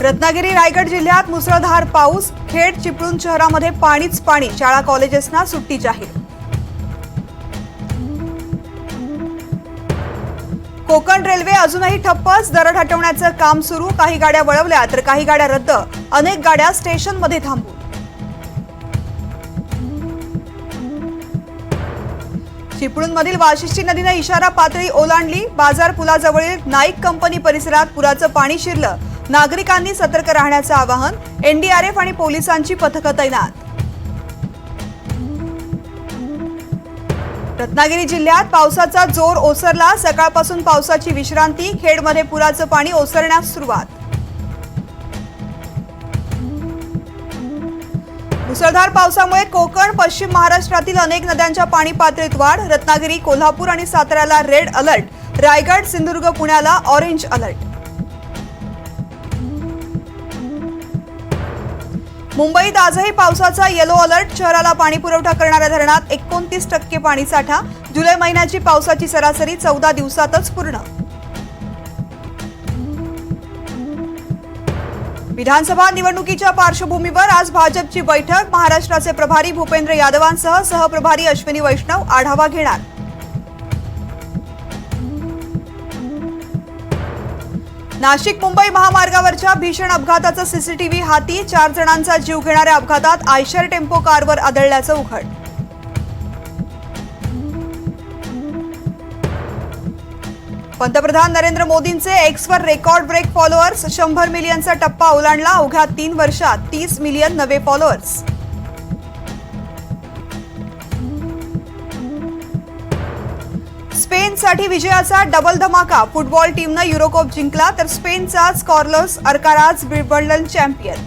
रत्नागिरी रायगड जिल्ह्यात मुसळधार पाऊस खेड चिपळूण शहरामध्ये पाणीच पाणी शाळा कॉलेजेसना सुट्टी जाहीर. कोकण रेल्वे अजूनही ठप्पच दरड हटवण्याचं काम सुरू काही गाड्या वळवल्या तर काही गाड्या रद्द अनेक गाड्या स्टेशनमध्ये थांबू. चिपळूणमधील वाशिष्ठी नदीनं इशारा पातळी ओलांडली बाजार पुलाजवळील नाईक कंपनी परिसरात पुराचं पाणी शिरलं नागरिकांनी सतर्क राहण्याचं आवाहन एनडीआरएफ आणि पोलिसांची पथकं तैनात. रत्नागिरी जिल्ह्यात पावसाचा जोर ओसरला. सकाळपासून पावसाची विश्रांती. खेडमध्ये पुराचं पाणी ओसरण्यास सुरुवात. मुसळधार पावसामुळे कोकण पश्चिम महाराष्ट्रातील अनेक नद्यांच्या पाणी पातळीत वाढ. रत्नागिरी कोल्हापूर आणि साताऱ्याला रेड अलर्ट. रायगड सिंधुदुर्ग पुण्याला ऑरेंज अलर्ट. मुंबईत आजही पावसाचा येलो अलर्ट शहराला पाणी पुरवठा करणाऱ्या धरणात एकोणतीस टक्के पाणीसाठा जुलै महिन्याची पावसाची सरासरी चौदा दिवसातच पूर्ण. विधानसभा निवडणुकीच्या पार्श्वभूमीवर आज भाजपची बैठक. महाराष्ट्राचे प्रभारी भूपेंद्र यादवांसह सहप्रभारी अश्विनी वैष्णव आढावा घेणार. नाशिक मुंबई महामार्गावरच्या भीषण अपघाताचा सीसीटीव्ही हाती चार जणांचा जीव घेणाऱ्या अपघातात आयशर टेम्पो कारवर आदळल्याचं उघड. पंतप्रधान नरेंद्र मोदींचे एक्सवर रेकॉर्ड ब्रेक फॉलोअर्स शंभर मिलियनचा टप्पा ओलांडला अवघ्या तीन वर्षात तीस मिलियन नवे फॉलोअर्स. स्पेनसाठी विजयाचा डबल धमाका. फुटबॉल टीमनं युरोकप जिंकला तर स्पेनचाच कॉर्लोस अर्काराज विम्बल्डन चॅम्पियन.